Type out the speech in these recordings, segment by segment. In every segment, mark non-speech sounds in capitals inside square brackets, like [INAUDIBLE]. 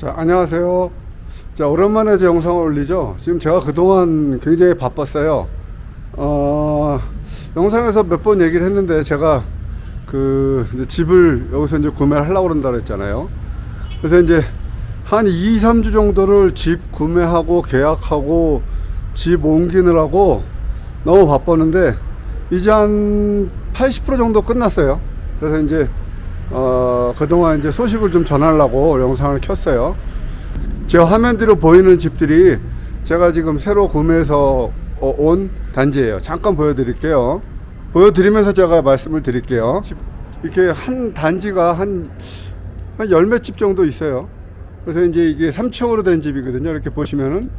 자, 안녕하세요. 자, 오랜만에 제 영상을 올리죠. 지금 제가 그동안 굉장히 바빴어요. 어, 영상에서 몇 번 얘기를 했는데 제가 그 집을 여기서 이제 구매를 하려고 그런다 그랬잖아요. 그래서 이제 한 2, 3주 정도를 집 구매하고 계약하고 집 옮기느라고 너무 바빴는데 이제 한 80% 정도 끝났어요. 그래서 이제 어, 그동안 이제 소식을 좀 전하려고 영상을 켰어요. 제 화면 뒤로 보이는 집들이 제가 지금 새로 구매해서 어, 온 단지예요. 잠깐 보여드릴게요. 보여드리면서 제가 말씀을 드릴게요. 집- 이렇게 한 단지가 한, 한 열 몇 집 정도 있어요. 그래서 이제 이게 3층으로 된 집이거든요. 이렇게 보시면은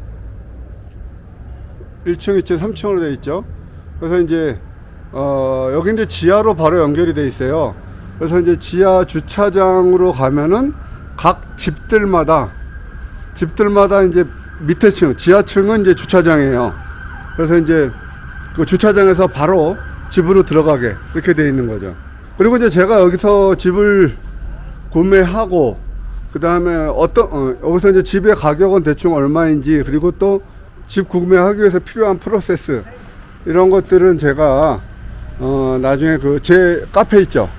1층, 2층, 3층으로 돼 있죠. 그래서 이제 어, 여기 이제 지하로 바로 연결이 돼 있어요. 그래서 이제 지하 주차장으로 가면은 각 집들마다 집들마다 이제 밑에 층, 지하층은 이제 주차장이에요. 그래서 이제 그 주차장에서 바로 집으로 들어가게 이렇게 돼 있는 거죠. 그리고 이제 제가 여기서 집을 구매하고 그 다음에 어떤 어, 여기서 이제 집의 가격은 대충 얼마인지 그리고 또 집 구매하기 위해서 필요한 프로세스 이런 것들은 제가 어, 나중에 그 제 카페 있죠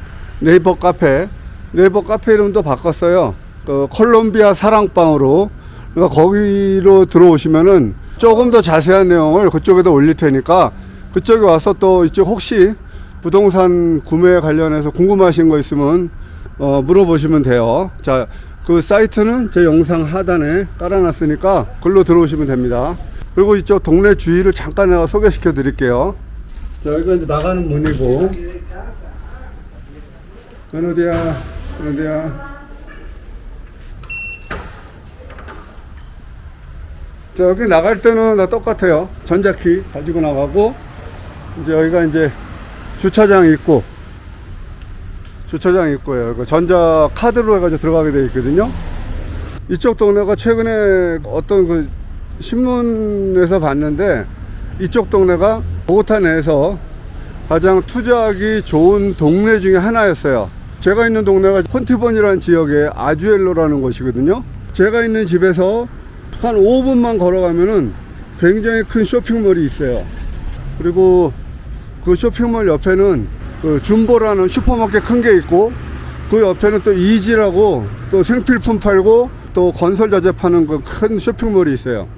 네이버 카페 네이버 카페 이름도 바꿨어요 그 콜롬비아 사랑방으로 그러니까 거기로 들어오시면은 조금 더 자세한 내용을 그쪽에다 올릴 테니까 그쪽에 와서 또 이쪽 혹시 부동산 구매 관련해서 궁금하신 거 있으면 어, 물어보시면 돼요. 자, 그 사이트는 제 영상 하단에 깔아놨으니까 글로 들어오시면 됩니다. 그리고 이쪽 동네 주위를 잠깐 내가 소개시켜 드릴게요. 자, 여기가 이제 나가는 문이고. 어디야? 어디야? 자, 여기 나갈 때는 다 똑같아요. 전자키 가지고 나가고, 이제 여기가 이제 주차장이 있고, 주차장이 있고요. 그 전자 카드로 해가지고 들어가게 되어 있거든요. 이쪽 동네가 최근에 어떤 그 신문에서 봤는데 이쪽 동네가 보고타 내에서 가장 투자하기 좋은 동네 중에 하나였어요. 제가 있는 동네가 폰티본이라는 지역의 아주엘로라는 곳이거든요. 제가 있는 집에서 한 5분만 걸어가면은 굉장히 큰 쇼핑몰이 있어요. 그리고 그 쇼핑몰 옆에는 그 줌보라는 슈퍼마켓 큰 게 있고 그 옆에는 또 이지라고 또 생필품 팔고 또 건설 자재 파는 그 큰 쇼핑몰이 있어요.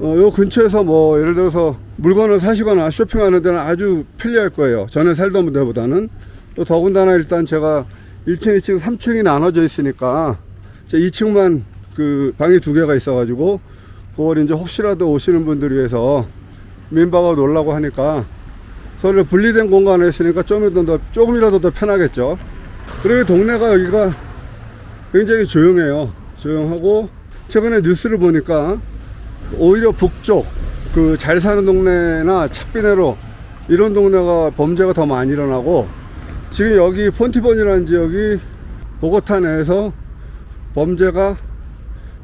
어, 요 근처에서 뭐 예를 들어서 물건을 사시거나 쇼핑하는 데는 아주 편리할 거예요. 전에 살던 데보다는 또 더군다나 일단 제가 1층, 2층, 3층이 나눠져 있으니까 제 2층만 그 방이 두 개가 있어가지고 그걸 이제 혹시라도 오시는 분들 위해서 민박아 놀라고 하니까 서로 분리된 공간에 있으니까 좀이라도 더, 조금이라도 더 편하겠죠. 그리고 동네가 여기가 굉장히 조용해요. 조용하고 최근에 뉴스를 보니까 오히려 북쪽 그 잘 사는 동네나 착비내로 이런 동네가 범죄가 더 많이 일어나고 지금 여기 폰티본이라는 지역이 보고타 내에서 범죄가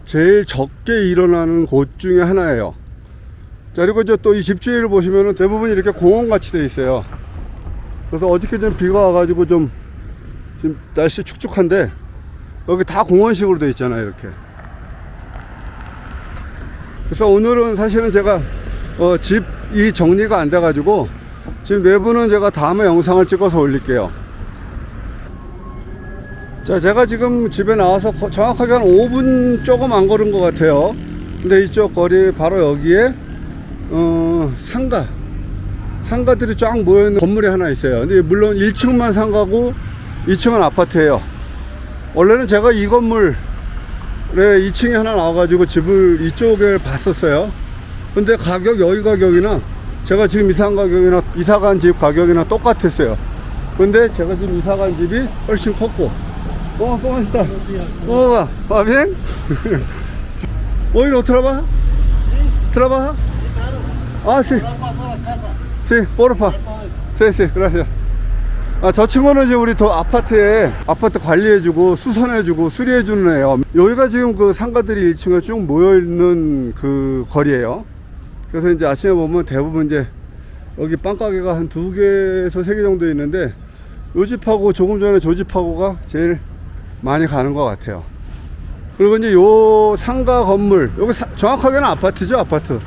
제일 적게 일어나는 곳 중에 하나예요. 자, 그리고 이제 또 이 집주위를 보시면은 대부분 이렇게 공원 같이 돼 있어요. 그래서 어저께 좀 비가 와가지고 좀, 지금 날씨 축축한데, 여기 다 공원식으로 돼 있잖아요, 이렇게. 그래서 오늘은 사실은 제가, 어, 집이 정리가 안 돼가지고, 지금 내부는 제가 다음에 영상을 찍어서 올릴게요. 자, 제가 지금 집에 나와서 거- 정확하게 한 5분 조금 안 걸은 것 같아요. 근데 이쪽 거리 바로 여기에 어, 상가. 상가들이 쫙 모여있는 건물이 하나 있어요. 근데 물론 1층만 상가고 2층은 아파트예요. 원래는 제가 이 건물에 2층에 하나 나와가지고 집을 이쪽에 봤었어요. 근데 가격, 여기 가격이나 제가 지금 이사한 가격이나 이사간 집 가격이나 똑같았어요. 근데 제가 지금 이사간 집이 훨씬 컸고. 어, 또 맛있다. 어, 봐. 봐, bien? Hoy no gracias. 아, 저 친구는 이제 우리 더 아파트에 아파트 관리해주고 수선해주고 수리해주는 애요. 여기가 지금 그 상가들이 1층에 쭉 모여있는 그 거리예요. 그래서 이제 아침에 보면 대부분 이제 여기 빵가게가 한 두 개에서 세 개 정도 있는데 요 집하고 조금 전에 저 집하고가 제일 많이 가는 것 같아요. 그리고 이제 요 상가 건물, 여기 사- 정확하게는 아파트죠, 아파트.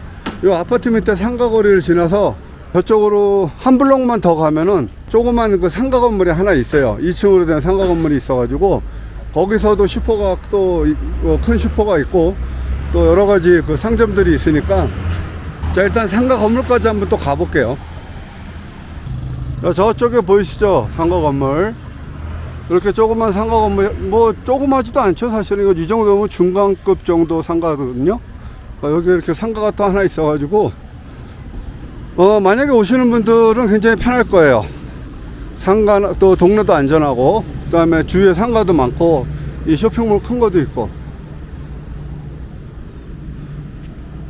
요 아파트 밑에 상가 거리를 지나서 저쪽으로 한 블록만 더 가면은 조그만 그 상가 건물이 하나 있어요. 2층으로 된 상가 건물이 있어가지고 거기서도 슈퍼가 또 큰 슈퍼가 있고 또 여러 가지 그 상점들이 있으니까 자 일단 상가 건물까지 한번 또 가볼게요. 자, 저쪽에 보이시죠? 상가 건물. 이렇게 조그만 상가 건물, 뭐, 조그마지도 않죠. 사실은 이거 이 정도면 중간급 정도 상가거든요. 어, 여기 이렇게 상가가 또 하나 있어 가지고, 어, 만약에 오시는 분들은 굉장히 편할 거예요. 상가, 또 동네도 안전하고, 그 다음에 주위에 상가도 많고, 이 쇼핑몰 큰 것도 있고.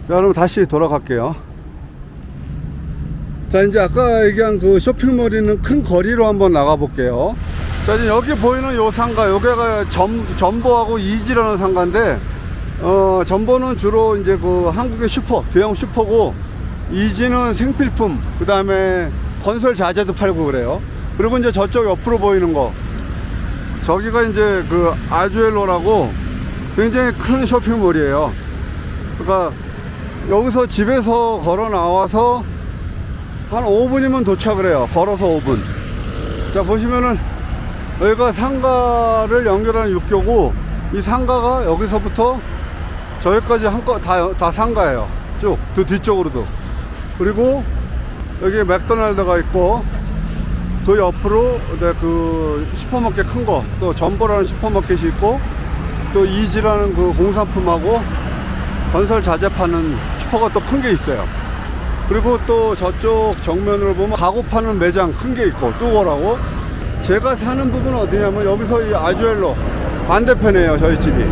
자, 그럼 다시 돌아갈게요. 자, 이제 아까 얘기한 그 쇼핑몰 있는 큰 거리로 한번 나가 볼게요. 자, 지금 여기 보이는 요 상가, 여기가 점, 점보하고 이지라는 상가인데, 어, 점보는 주로 이제 그 한국의 슈퍼, 대형 슈퍼고, 이지는 생필품, 그 다음에 건설 자재도 팔고 그래요. 그리고 이제 저쪽 옆으로 보이는 거, 저기가 이제 그 아주엘로라고 굉장히 큰 쇼핑몰이에요. 그러니까 여기서 집에서 걸어 나와서 한 5분이면 도착을 해요. 걸어서 5분. 자, 보시면은 여기가 상가를 연결하는 육교고 이 상가가 여기서부터 저기까지 한거 다, 다 상가예요. 쭉. 그 뒤쪽으로도. 그리고 여기 맥도날드가 있고 그 옆으로 네, 그 슈퍼마켓 큰 거, 또 점보라는 슈퍼마켓이 있고 또 이지라는 그 공산품하고 건설 자재 파는 슈퍼가 또 큰 게 있어요. 그리고 또 저쪽 정면으로 보면 가구 파는 매장 큰 게 있고 뚜거라고 제가 사는 부분은 어디냐면 여기서 이 아주엘로 반대편이에요 저희 집이.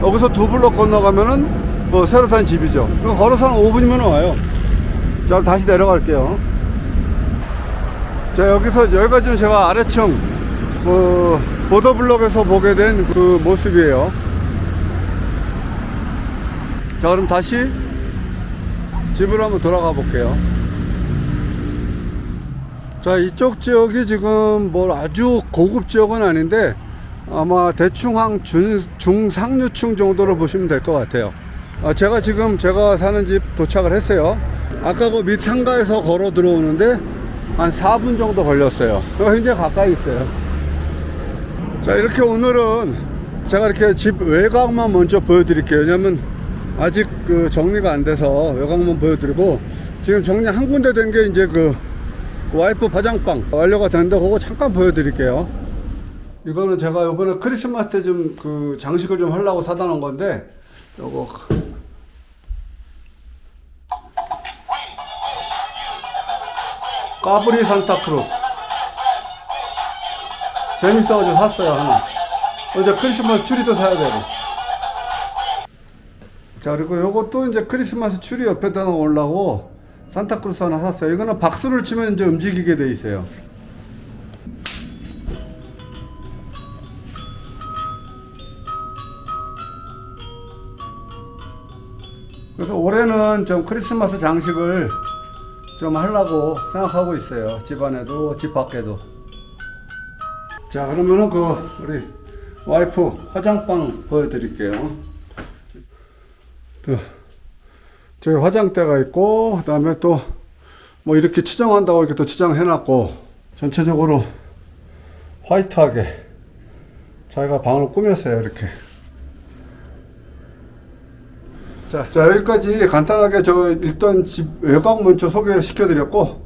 여기서 두 블록 건너가면은 뭐 새로 산 집이죠. 걸어서 한 5분이면 와요. 자 다시 내려갈게요. 자 여기서 여기가 지금 제가 아래층 그 보더블럭에서 보게 된 그 모습이에요. 자 그럼 다시 집으로 한번 돌아가 볼게요. 자, 이쪽 지역이 지금 뭘 아주 고급 지역은 아닌데 아마 대충 한 준, 중상류층 정도로 보시면 될 것 같아요. 아, 제가 지금 제가 사는 집 도착을 했어요. 아까 그 밑 상가에서 걸어 들어오는데 한 4분 정도 걸렸어요. 굉장히 가까이 있어요. 자, 이렇게 오늘은 제가 이렇게 집 외곽만 먼저 보여드릴게요. 왜냐면 아직 그 정리가 안 돼서 외곽만 보여드리고 지금 정리 한 군데 된 게 이제 그 와이프 화장방 완료가 됐는데 그거 잠깐 보여드릴게요. 이거는 제가 이번에 크리스마스 때 좀 그 장식을 좀 하려고 사다 놓은 건데 요거. 까브리 산타크로스. 재밌어가지고 샀어요 하나. 어제 크리스마스 추리도 사야 되고. 자 그리고 요것도 이제 크리스마스 추리 옆에다 놓으려고 산타크로스 하나 샀어요. 이거는 박수를 치면 이제 움직이게 돼 있어요. 그래서 올해는 좀 크리스마스 장식을 좀 하려고 생각하고 있어요. 집 안에도 집 밖에도. 자 그러면은 그 우리 와이프 화장방 보여드릴게요. 또 저기 화장대가 있고 그다음에 또 뭐 이렇게 치장한다고 이렇게 또 치장해 놨고 전체적으로 화이트하게 자기가 방을 꾸몄어요 이렇게 자, 자 여기까지 간단하게 저 일단 집 외곽 먼저 소개를 시켜드렸고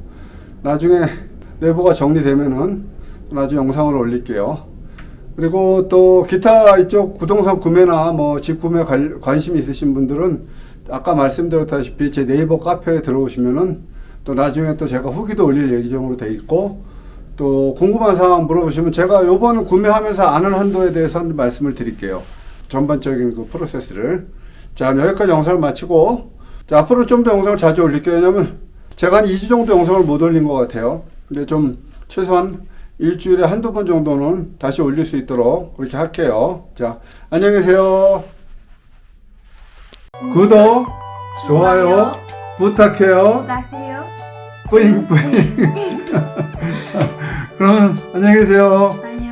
나중에 내부가 정리되면은 나중에 영상을 올릴게요. 그리고 또 기타 이쪽 부동산 구매나 뭐 집 구매 관, 관심 있으신 분들은 아까 말씀드렸다시피 제 네이버 카페에 들어오시면은 또 나중에 또 제가 후기도 올릴 예정으로 돼 있고 또 궁금한 사항 물어보시면 제가 요번 구매하면서 아는 한도에 대해서 한 말씀을 드릴게요. 전반적인 그 프로세스를. 자, 여기까지 영상을 마치고 자, 앞으로 좀 더 영상을 자주 올릴게요. 왜냐면 제가 한 2주 정도 영상을 못 올린 것 같아요. 근데 좀 최소한 일주일에 한두 번 정도는 다시 올릴 수 있도록 그렇게 할게요. 자, 안녕히 계세요. 구독, 좋아요, 부탁해요. 부탁해요. 뿌잉 뿌잉. [LAUGHS] 그럼 안녕히 계세요. 안녕.